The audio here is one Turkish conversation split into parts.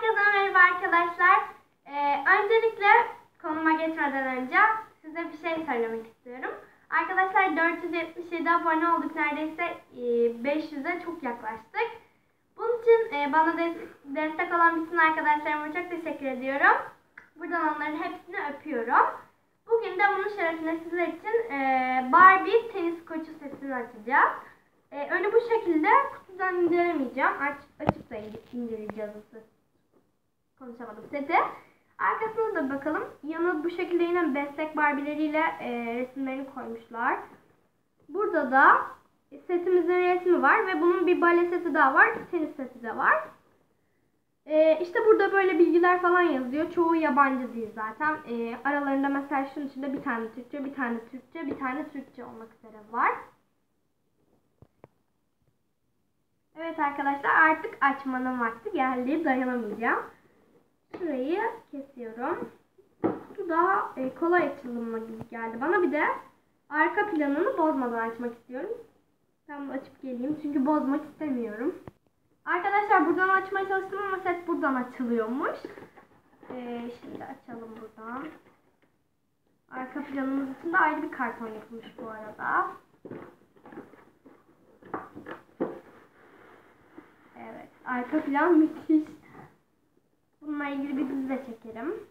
Herkese merhaba arkadaşlar. Ee, öncelikle konuma geçmeden önce size bir şey söylemek istiyorum. Arkadaşlar 477 abone olduk. Neredeyse e, 500'e çok yaklaştık. Bunun için e, bana des- destek olan bütün arkadaşlarıma çok teşekkür ediyorum. Buradan onların hepsini öpüyorum. Bugün de bunun şerefine sizler için e, Barbie tenis koçu setini açacağız. E, önü bu şekilde kutudan incelemeyeceğim. Aç, açıp da inceleyeceğiz bu set. Konuşamadım seti. Arkasına da bakalım. Yanı bu şekilde yine destek barbileriyle e, resimlerini koymuşlar. Burada da setimizin resmi var ve bunun bir bale seti daha var. Tenis seti de var. E, işte burada böyle bilgiler falan yazıyor. Çoğu yabancı değil zaten. E, aralarında mesela şunun içinde bir tane Türkçe, bir tane Türkçe, bir tane Türkçe olmak üzere var. Evet arkadaşlar artık açmanın vakti geldi. Dayanamayacağım. Şurayı kesiyorum. Bu daha e, kolay açılımla gibi geldi bana. Bir de arka planını bozmadan açmak istiyorum. Ben açıp geleyim çünkü bozmak istemiyorum. Arkadaşlar buradan açmaya çalıştım ama set buradan açılıyormuş. Ee, şimdi açalım buradan. Arka planımız için de ayrı bir karton yapılmış bu arada. Evet, arka plan müthiş. Bununla ilgili bir dizi de çekerim.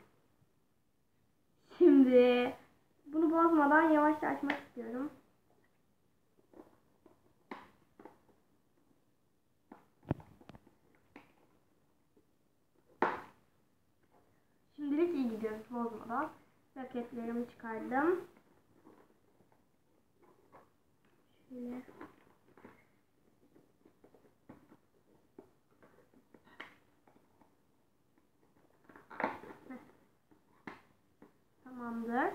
Şimdi bunu bozmadan yavaşça açmak istiyorum. Şimdilik iyi gidiyoruz bozmadan. Raketlerimi çıkardım. Şöyle. Tamamdır.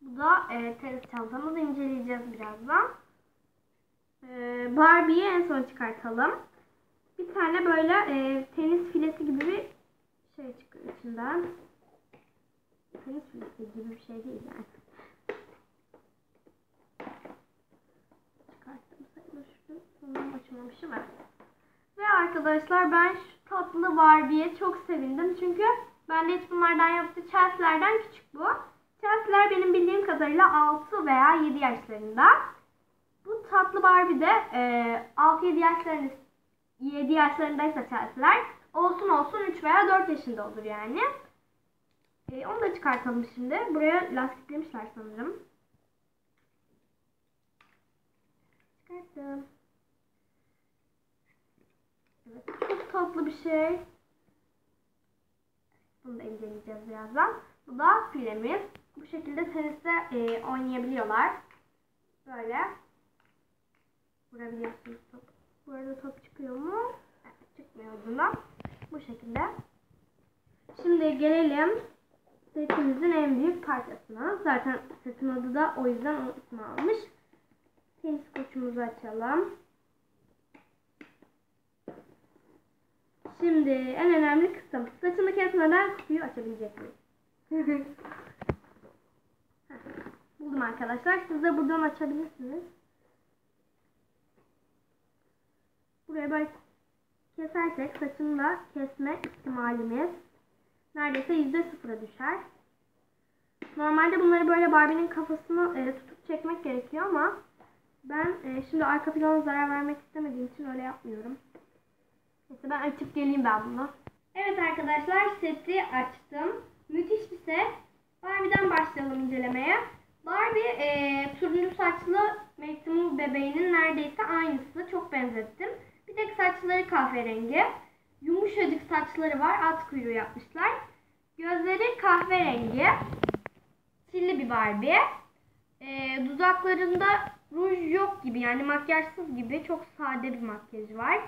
Bu da e, tenis çantamızı inceleyeceğiz birazdan. E, Barbie'yi en son çıkartalım. Bir tane böyle e, tenis filesi gibi bir şey çıkıyor içinden. Tenis filesi gibi bir şey değil yani. Çıkarttım sayılır şunu. Sonunu açmamışım. Ve arkadaşlar ben şu tatlı Barbie'ye çok sevindim. Çünkü bende hiç bunlardan yoktu. Chelsea'lerden küçük bu. Chelsea'ler benim bildiğim kadarıyla 6 veya 7 yaşlarında. Bu tatlı Barbie de e, 6-7 yaşlarında 7 yaşlarındaysa Chelsea'ler olsun olsun 3 veya 4 yaşında olur yani. E, onu da çıkartalım şimdi. Buraya lastiklemişler sanırım. Çıkarttım. Evet, çok tatlı bir şey. Bunu da inceleyeceğiz birazdan. Bu da filemiz. Bu şekilde teniste e, oynayabiliyorlar. Böyle. Vurabiliyorsunuz top. Bu arada top çıkıyor mu? Evet, çıkmıyor ucundan. Bu şekilde. Şimdi gelelim setimizin en büyük parçasına. Zaten setin adı da o yüzden o ismi almış. Tenis koçumuzu açalım. Şimdi en önemli kısım. Saçını kesmeden kutuyu açabilecek miyiz? Buldum arkadaşlar. Siz de buradan açabilirsiniz. Buraya böyle kesersek saçını da kesme ihtimalimiz neredeyse yüzde sıfıra düşer. Normalde bunları böyle Barbie'nin kafasını e, tutup çekmek gerekiyor ama ben e, şimdi arka plana zarar vermek istemediğim için öyle yapmıyorum. Neyse ben açıp geleyim ben bunu. Evet arkadaşlar seti açtım. Müthiş bir set. Barbie'den başlayalım incelemeye. Barbie e, turuncu saçlı Mektumu bebeğinin neredeyse aynısı. Çok benzettim. Bir tek saçları kahverengi. Yumuşacık saçları var. At kuyruğu yapmışlar. Gözleri kahverengi. Çilli bir Barbie. E, dudaklarında ruj yok gibi yani makyajsız gibi. Çok sade bir makyajı var.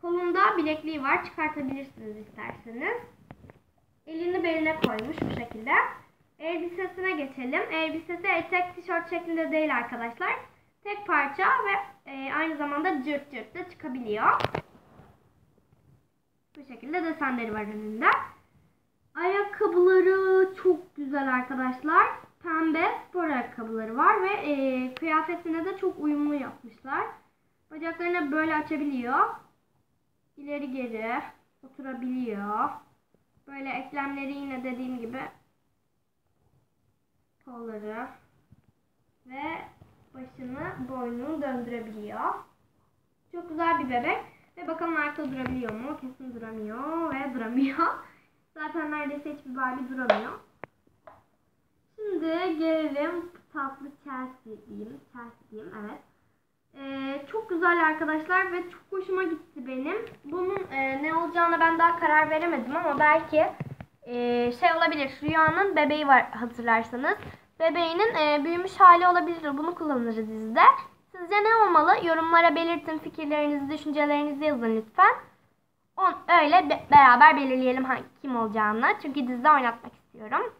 Kolunda bilekliği var. Çıkartabilirsiniz isterseniz. Elini beline koymuş bu şekilde. Elbisesine geçelim. Elbisesi etek tişört şeklinde değil arkadaşlar. Tek parça ve e, aynı zamanda cırt cırt da çıkabiliyor. Bu şekilde desenleri var önünde. Ayakkabıları çok güzel arkadaşlar. Pembe spor ayakkabıları var ve e, kıyafetine de çok uyumlu yapmışlar. Bacaklarını böyle açabiliyor. İleri geri oturabiliyor. Böyle eklemleri yine dediğim gibi kolları ve başını boynunu döndürebiliyor. Çok güzel bir bebek. Ve bakalım ayakta durabiliyor mu? Kesin duramıyor ve duramıyor. Zaten neredeyse hiçbir Barbie duramıyor. Şimdi gelelim tatlı Chelsea diyeyim. Chelsea diyeyim evet. Ee, çok güzel arkadaşlar ve çok hoşuma gitti benim. Bunun e, ne olacağına ben daha karar veremedim ama belki e, şey olabilir. Rüyanın bebeği var hatırlarsanız. Bebeğinin e, büyümüş hali olabilir. Bunu kullanırız dizide. Sizce ne olmalı? Yorumlara belirtin. Fikirlerinizi, düşüncelerinizi yazın lütfen. On, öyle be- beraber belirleyelim hangi, kim olacağını. Çünkü dizide oynatmak istiyorum.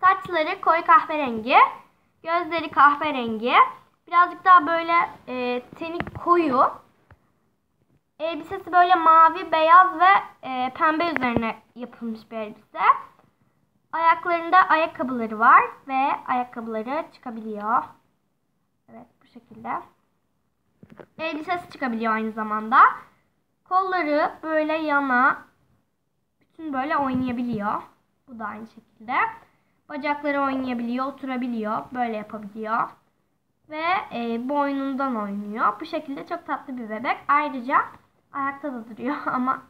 Saçları koyu kahverengi. Gözleri kahverengi. Birazcık daha böyle e, teni koyu. Elbisesi böyle mavi, beyaz ve e, pembe üzerine yapılmış bir elbise. Ayaklarında ayakkabıları var ve ayakkabıları çıkabiliyor. Evet bu şekilde. Elbisesi çıkabiliyor aynı zamanda. Kolları böyle yana bütün böyle oynayabiliyor. Bu da aynı şekilde. Bacakları oynayabiliyor, oturabiliyor, böyle yapabiliyor. Ve e, boynundan oynuyor. Bu şekilde çok tatlı bir bebek. Ayrıca ayakta da duruyor ama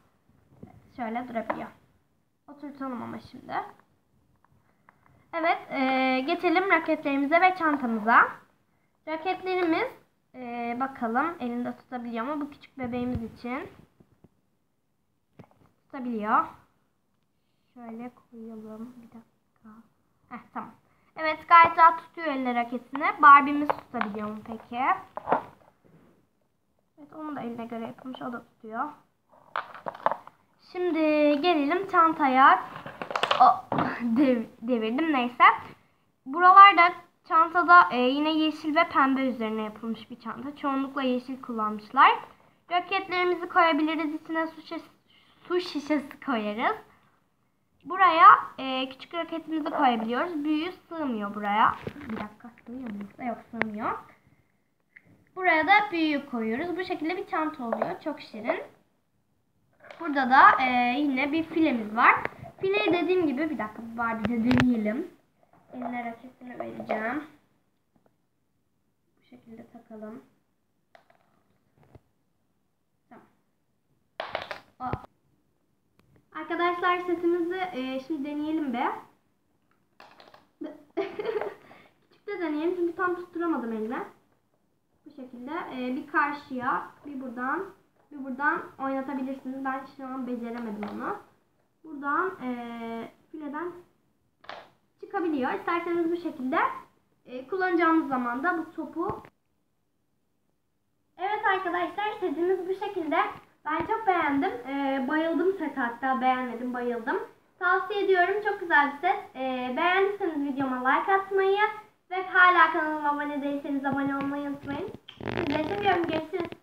şöyle durabiliyor. Oturtalım ama şimdi. Evet, e, geçelim raketlerimize ve çantamıza. Raketlerimiz e, bakalım elinde tutabiliyor mu? Bu küçük bebeğimiz için tutabiliyor. Şöyle koyalım. Bir dakika. Heh, tamam. Evet gayet rahat tutuyor eline raketini. Barbie'miz tutabiliyor mu peki? Evet onu da eline göre yapılmış. O da tutuyor. Şimdi gelelim çantaya. O, dev- devirdim neyse. Buralarda çantada e, yine yeşil ve pembe üzerine yapılmış bir çanta. Çoğunlukla yeşil kullanmışlar. Roketlerimizi koyabiliriz. İçine su şişesi, su şişesi koyarız. Buraya e, küçük roketimizi koyabiliyoruz. Büyüğü sığmıyor buraya. Bir dakika sığmıyor mu? Yok sığmıyor. Buraya da büyüğü koyuyoruz. Bu şekilde bir çanta oluyor. Çok şirin. Burada da e, yine bir filemiz var. Fileyi dediğim gibi bir dakika Barbie'de deneyelim. Eline raketini vereceğim. Bu şekilde takalım. Tamam. Arkadaşlar sesimizi e, şimdi deneyelim be. Küçük de deneyelim çünkü tam tutturamadım elime. Şekilde e, bir karşıya bir buradan bir buradan oynatabilirsiniz. Ben şu an beceremedim onu. Buradan e, fileden çıkabiliyor. İsterseniz bu şekilde e, kullanacağımız zaman da bu topu Evet arkadaşlar setimiz bu şekilde. Ben çok beğendim. Ee, bayıldım set hatta. Beğenmedim, bayıldım. Tavsiye ediyorum. Çok güzel bir set. Ee, beğendiyseniz videoma like atmayı ve hala kanalıma abone değilseniz abone olmayı unutmayın. Seviyorum. Görüşürüz.